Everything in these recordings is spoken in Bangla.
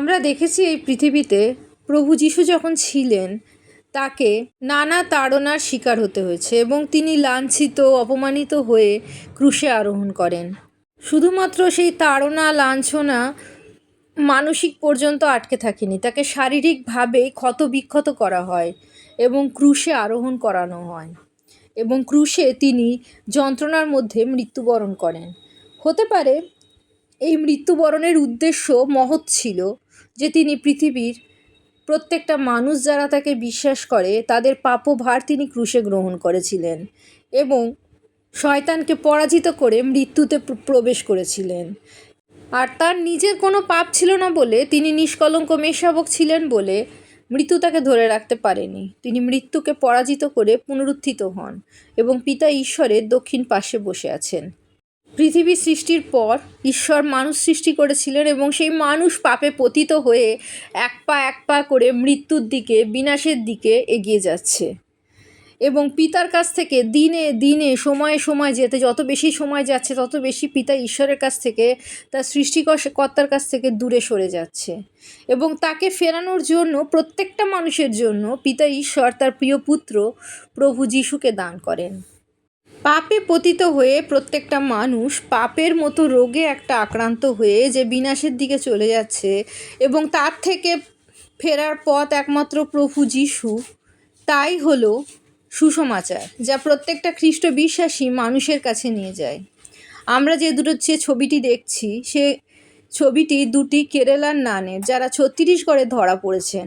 আমরা দেখেছি এই পৃথিবীতে প্রভু যিশু যখন ছিলেন, তাকে নানা তাড়নার শিকার হতে হয়েছে এবং তিনি লাঞ্ছিত, অপমানিত হয়ে ক্রুশে আরোহণ করেন। শুধুমাত্র সেই তাড়না, লাঞ্ছনা মানসিক পর্যন্ত আটকে থাকেনি। তাকে শারীরিকভাবে ক্ষতবিক্ষত করা হয় এবং ক্রুশে আরোহণ করানো হয় এবং ক্রুশে তিনি যন্ত্রণার মধ্যে মৃত্যুবরণ করেন। হতে পারে এই মৃত্যুবরণের উদ্দেশ্য মহৎ ছিল যে তিনি পৃথিবীর প্রত্যেকটা মানুষ যারা তাকে বিশ্বাস করে, তাদের পাপভার তিনি ক্রুশে গ্রহণ করেছিলেন এবং শয়তানকে পরাজিত করে মৃত্যুতে প্রবেশ করেছিলেন। আর তার নিজের কোনো পাপ ছিল না বলে তিনি নিষ্কলঙ্ক মেষাবক ছিলেন বলে মৃত্যু তাকে ধরে রাখতে পারেনি। তিনি মৃত্যুকে পরাজিত করে পুনরুত্থিত হন এবং পিতা ঈশ্বরের দক্ষিণ পাশে বসে আছেন। পৃথিবী সৃষ্টির পর ঈশ্বর মানুষ সৃষ্টি করেছিলেন এবং সেই মানুষ পাপে পতিত হয়ে এক পা এক পা করে মৃত্যুর দিকে, বিনাশের দিকে এগিয়ে যাচ্ছে। এবং পিতার কাছ থেকে দিনে দিনে, সময়ে সময় যেতে, যত বেশি সময় যাচ্ছে, তত বেশি পিতা ঈশ্বরের কাছ থেকে, তার সৃষ্টিকর্তার কাছ থেকে দূরে সরে যাচ্ছে। এবং তাকে ফেরানোর জন্য, প্রত্যেকটা মানুষের জন্য পিতা ঈশ্বর, তার প্রিয় পুত্র প্রভু যিশুকে দান করেন। পাপে পতিত হয়ে প্রত্যেকটা মানুষ পাপের মতো রোগে একটা আক্রান্ত হয়ে যে বিনাশের দিকে চলে যাচ্ছে এবং তার থেকে ফেরার পথ একমাত্র প্রভু যিশু। তাই হলো সুসমাচার, যা প্রত্যেকটা খ্রিস্ট বিশ্বাসী মানুষের কাছে নিয়ে যায়। আমরা যে দুটো যে ছবিটি দেখছি, সে ছবিটি দুটি কেরালার নানের যারা ছত্তিশগড়ে ধরা পড়েছেন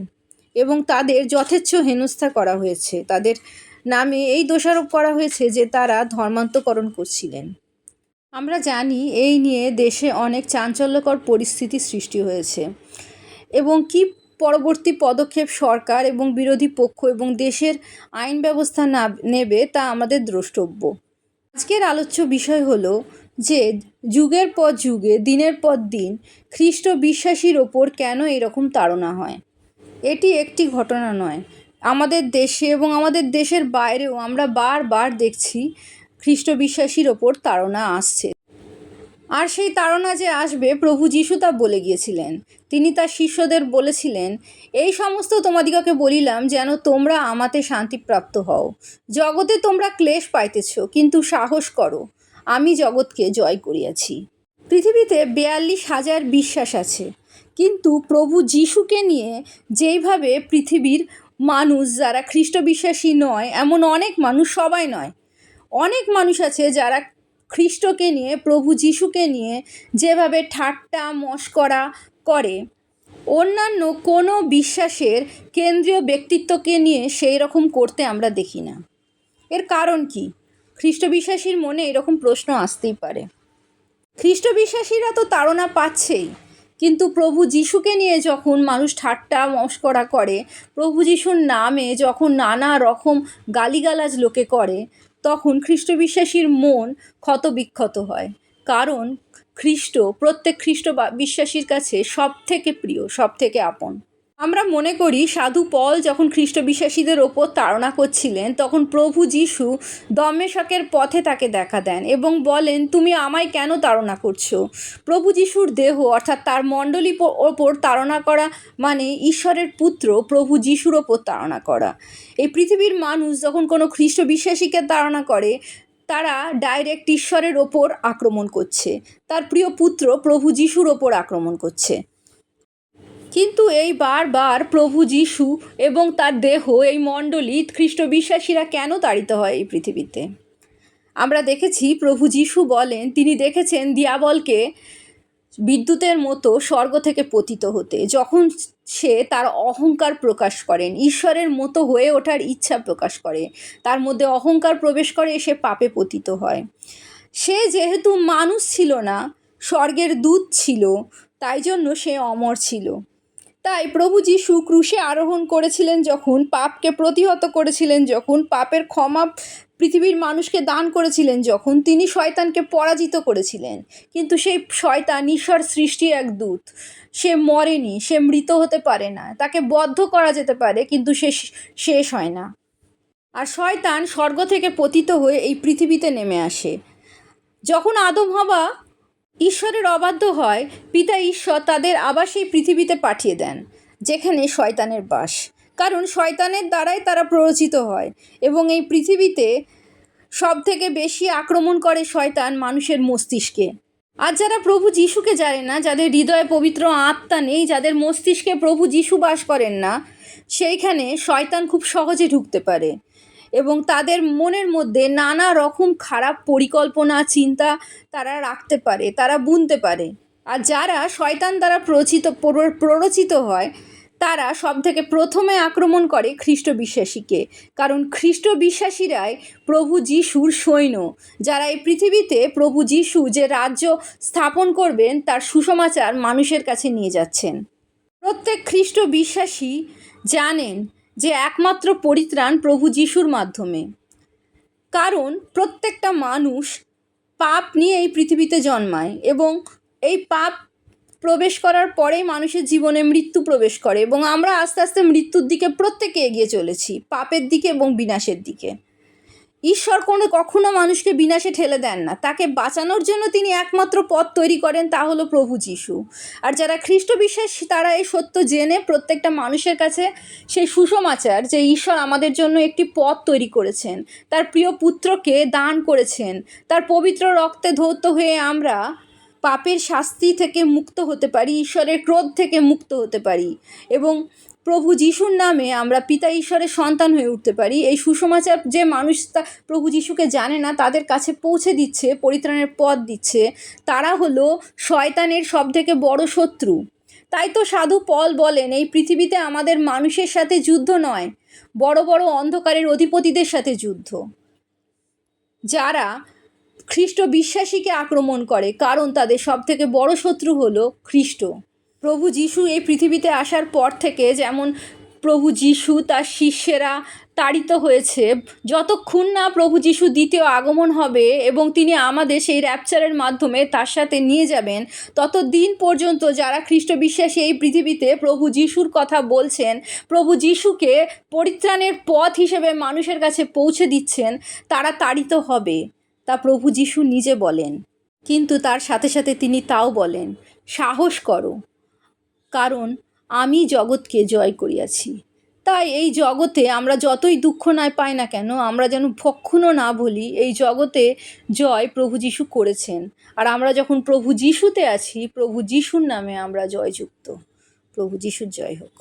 এবং তাদের যথেচ্ছ হেনস্থা করা হয়েছে। তাদের নামে এই দোষারোপ করা হয়েছে যে তারা ধর্মান্তকরণ করছিলেন। আমরা জানি এই নিয়ে দেশে অনেক চাঞ্চল্যকর পরিস্থিতি সৃষ্টি হয়েছে এবং কি পরবর্তী পদক্ষেপ সরকার এবং বিরোধী পক্ষ এবং দেশের আইন ব্যবস্থা না নেবে তা আমাদের দ্রষ্টব্য। আজকের আলোচ্য বিষয় হলো যে যুগের পর যুগে, দিনের পর দিন খ্রিস্ট বিশ্বাসীর ওপর কেন এরকম তাড়না হয়? এটি একটি ঘটনা নয় আমাদের দেশে এবং আমাদের দেশের বাইরেও আমরা বারবার দেখছি খ্রিস্ট বিশ্বাসীর ওপর তাড়না আসছে। আর সেই তাড়না যে আসবে প্রভু যীশু তা বলে গিয়েছিলেন। তিনি তার শিষ্যদের বলেছিলেন, এই সমস্ত তোমাদিগকে বলিলাম, যেন তোমরা আমাতে শান্তিপ্রাপ্ত হও। জগতে তোমরা ক্লেশ পাইতেছ, কিন্তু সাহস করো। আমি জগৎকে জয় করিয়াছি। পৃথিবীতে বেয়াল্লিশ হাজার বিশ্বাস আছে। কিন্তু প্রভু যিশুকে নিয়ে যেইভাবে পৃথিবীর মানুষ যারা খ্রিস্ট বিশ্বাসী নয়, এমন অনেক মানুষ সবাই নয়। অনেক মানুষ আছে যারা খ্রিস্টকে নিয়ে, প্রভু যিশুকে নিয়ে যেভাবে ঠাট্টা, মস্করা করে। অন্যান্য কোনো বিশ্বাসের কেন্দ্রীয় ব্যক্তিত্বকে নিয়ে সেই রকম করতে আমরা দেখি না। এর কারণ কি? খ্রিস্ট বিশ্বাসীর মনে এরকম প্রশ্ন আসতেই পারে। খ্রিস্ট বিশ্বাসীরা তো তাড়না পাচ্ছেই। কিন্তু প্রভু যিশুকে নিয়ে যখন মানুষ ঠাট্টা মস্করা করে, প্রভু যিশুর নামে যখন নানা রকম গালিগালাজ লোকে করে, তখন খ্রিস্ট বিশ্বাসীর মন ক্ষতবিক্ষত হয়। কারণ খ্রিস্ট, প্রত্যেক খ্রিস্ট বিশ্বাসীর কাছে সব থেকে প্রিয় সব থেকে আপন। আমরা মনে করি সাধু পল যখন খ্রিস্ট বিশ্বাসীদের ওপর তাড়না করছিলেন, তখন প্রভু যিশু দমেশকের পথে তাকে দেখা দেন এবং বলেন, তুমি আমায় কেন তাড়না করছ? প্রভু যিশুর দেহ, অর্থাৎ তার মণ্ডলী ওপর তাড়না করা মানে ঈশ্বরের পুত্র প্রভু যিশুর ওপর তাড়না করা। এই পৃথিবীর মানুষ যখন কোনো খ্রিস্ট বিশ্বাসীকে তাড়না করে, তারা ডাইরেক্ট ঈশ্বরের ওপর আক্রমণ করছে। তার প্রিয় পুত্র প্রভু যিশুর ওপর আক্রমণ করছে। কিন্তু এই বারবার প্রভু যিশু এবং তার দেহ, এই মণ্ডলী খ্রিস্ট বিশ্বাসীরা কেন তাড়িত হয় এই পৃথিবীতে? আমরা দেখেছি প্রভু যিশু বলেন, তিনি দেখেছেন দিয়াবলকে বিদ্যুতের মতো স্বর্গ থেকে পতিত হতে। যখন সে তার অহংকার প্রকাশ করেন, ঈশ্বরের মতো হয়ে ওঠার ইচ্ছা প্রকাশ করে, তার মধ্যে অহংকার প্রবেশ করে, সে পাপে পতিত হয়। সে যেহেতু মানুষ ছিল না, স্বর্গের দূত ছিল, তাই জন্য সে অমর ছিল। তাই প্রভু যিশু ক্রুশে আরোহণ করেছিলেন যখন, পাপকে প্রতিহত করেছিলেন যখন, পাপের ক্ষমা পৃথিবীর মানুষকে দান করেছিলেন যখন, তিনি শয়তানকে পরাজিত করেছিলেন। কিন্তু সেই শয়তান ঈশ্বর সৃষ্টি এক দূত। সে মরেনি, সে মৃত হতে পারে না, তাকে বদ্ধ করা যেতে পারে, কিন্তু সে শেষ হয় না। আর শয়তান স্বর্গ থেকে পতিত হয়ে এই পৃথিবীতে নেমে আসে। যখন আদম হবা ঈশ্বরের অবাধ্য হয় পিতা ঈশ্বর তাদের আবার সেই পৃথিবীতে পাঠিয়ে দেন, যেখানে শয়তানের বাস। কারণ শয়তানের দ্বারাই তারা প্ররোচিত হয় এবং এই পৃথিবীতে সব থেকে বেশি আক্রমণ করে শয়তান মানুষের মস্তিষ্কে। আর যারা প্রভু যিশুকে জানে না, যাদের হৃদয়ে পবিত্র আত্মা নেই, যাদের মস্তিষ্কে প্রভু যিশু বাস করেন না, সেইখানে শয়তান খুব সহজে ঢুকতে পারে। এবং তাদের মনের মধ্যে নানা রকম খারাপ পরিকল্পনা, চিন্তা তারা রাখতে পারে, তারা বুনতে পারে। আর যারা শয়তান দ্বারা প্রচিত, প্রর- প্ররোচিত হয়, তারা সব থেকে প্রথমে আক্রমণ করে খ্রিস্ট বিশ্বাসীকে। কারণ খ্রিস্ট বিশ্বাসীরাই প্রভু যিশুর সৈন্য। যারা এই পৃথিবীতে প্রভু যিশু যে রাজ্য স্থাপন করবেন, তার সুসমাচার মানুষের কাছে নিয়ে যাচ্ছেন। প্রত্যেক খ্রিস্ট বিশ্বাসী জানেন যে একমাত্র পরিত্রাণ প্রভু যিশুর মাধ্যমে। কারণ প্রত্যেকটা মানুষ পাপ নিয়ে এই পৃথিবীতে জন্মায় এবং এই পাপ প্রবেশ করার পরেই মানুষের জীবনে মৃত্যু প্রবেশ করে এবং আমরা আস্তে আস্তে মৃত্যুর দিকে প্রত্যেকে এগিয়ে চলেছি, পাপের দিকে এবং বিনাশের দিকে। ঈশ্বর কোনো কখনো মানুষকে বিনাশে ঠেলে দেন না। তাকে বাঁচানোর জন্য তিনি একমাত্র পথ তৈরি করেন, তা হলো প্রভু যিশু। আর যারা খ্রিস্ট বিশ্বাস, তারা এই সত্য জেনে প্রত্যেকটা মানুষের কাছে সেই সুসমাচার যে ঈশ্বর আমাদের জন্য একটি পথ তৈরি করেছেন, তার প্রিয় পুত্রকে দান করেছেন, তার পবিত্র রক্তে ধৌত হয়ে আমরা পাপের শাস্তি থেকে মুক্ত হতে পারি, ঈশ্বরের ক্রোধ থেকে মুক্ত হতে পারি এবং প্রভু যিশুর নামে আমরা পিতা ঈশ্বরের সন্তান হয়ে উঠতে পারি। এই সুসমাচার যে মানুষ তা প্রভু যিশুকে জানে না, তাদের কাছে পৌঁছে দিচ্ছে, পরিত্রাণের পথ দিচ্ছে। তারা হলো শয়তানের সব থেকে বড় শত্রু। তাই তো সাধু পল বলেন, এই পৃথিবীতে আমাদের মানুষের সাথে যুদ্ধ নয়, বড় বড় অন্ধকারের অধিপতিদের সাথে যুদ্ধ। যারা খ্রিস্ট বিশ্বাসীকে আক্রমণ করে, কারণ তাদের সব থেকে বড় শত্রু হলো খ্রিস্ট। প্রভু যিশু এই পৃথিবীতে আসার পর থেকে যেমন প্রভু যিশু তার শিষ্যেরা তাড়িত হয়েছে, যতক্ষণ না প্রভু যিশু দ্বিতীয় আগমন হবে এবং তিনি আমাদের সেই র্যাপচারের মাধ্যমে তার সাথে নিয়ে যাবেন তত দিন পর্যন্ত যারা খ্রিস্ট বিশ্বাসী এই পৃথিবীতে প্রভু যিশুর কথা বলছেন, প্রভু যিশুকে পরিত্রাণের পথ হিসেবে মানুষের কাছে পৌঁছে দিচ্ছেন, তারা তাড়িত হবে। তা প্রভু যিশু নিজে বলেন, কিন্তু তার সাথে সাথে তিনি তাও বলেন, সাহস করো কারণ আমি জগৎকে জয় করিয়াছি। তাই এই জগতে আমরা যতই দুঃখ না পাই না কেন, আমরা যেন ভক্ষণও না বলি এই জগতে জয় প্রভু যিশু করেছেন। আর আমরা যখন প্রভু যিশুতে আছি, প্রভু যিশুর নামে আমরা জয়যুক্ত। প্রভু যিশুর জয় হোক।